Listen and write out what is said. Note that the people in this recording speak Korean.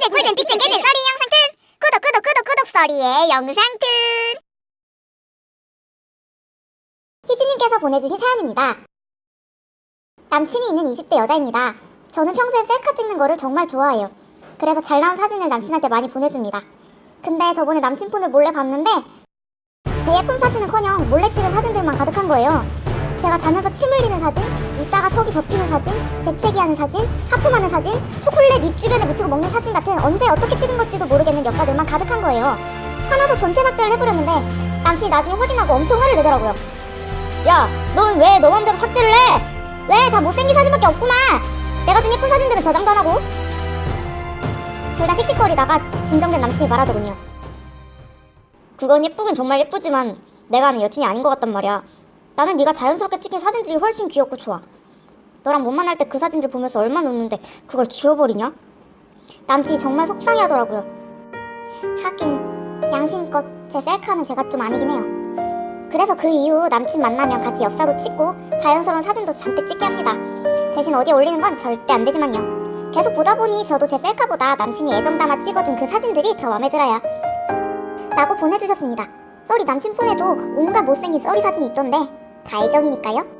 꿀잼 꿀잼 빅잼 깨잼. 썰이 영상툰 구독 구독 구독 구독 썰이의 영상툰 희진님께서 보내주신 사연입니다. 남친이 있는 20대 여자입니다. 저는 평소에 셀카 찍는 거를 정말 좋아해요. 그래서 잘 나온 사진을 남친한테 많이 보내줍니다. 근데 저번에 남친 폰을 몰래 봤는데 제 예쁜 사진은커녕 몰래 찍은 사진들만 가득한 거예요 제가 자면서 침 흘리는 사진, 웃다가 턱이 접히는 사진, 재채기하는 사진, 하품하는 사진, 초콜릿 입 주변에 묻히고 먹는 사진 같은 언제 어떻게 찍은 건지도 모르겠는 역사들만 가득한 거예요. 화나서 전체 삭제를 해버렸는데 남친이 나중에 확인하고 엄청 화를 내더라고요. 야, 넌 왜 너 맘대로 삭제를 해? 왜 다 못생긴 사진밖에 없구만. 내가 준 예쁜 사진들은 저장도 안 하고. 둘 다 씩씩거리다가 진정된 남친이 말하더군요. 그건 예쁘긴 정말 예쁘지만 내가 아는 여친이 아닌 것 같단 말이야. 나는 네가 자연스럽게 찍힌 사진들이 훨씬 귀엽고 좋아. 너랑 못 만날 때 그 사진들 보면서 얼마나 웃는데 그걸 지워버리냐? 남친이 정말 속상해하더라고요. 하긴 양심껏 제 셀카는 제가 좀 아니긴 해요. 그래서 그 이후 남친 만나면 같이 엽사도 찍고 자연스러운 사진도 잔뜩 찍게 합니다. 대신 어디에 올리는 건 절대 안 되지만요. 계속 보다 보니 저도 제 셀카보다 남친이 애정 담아 찍어준 그 사진들이 더 마음에 들어요. 라고 보내주셨습니다. 썰이 남친 폰에도 온갖 못생긴 썰이 사진이 있던데 다 애정이니까요.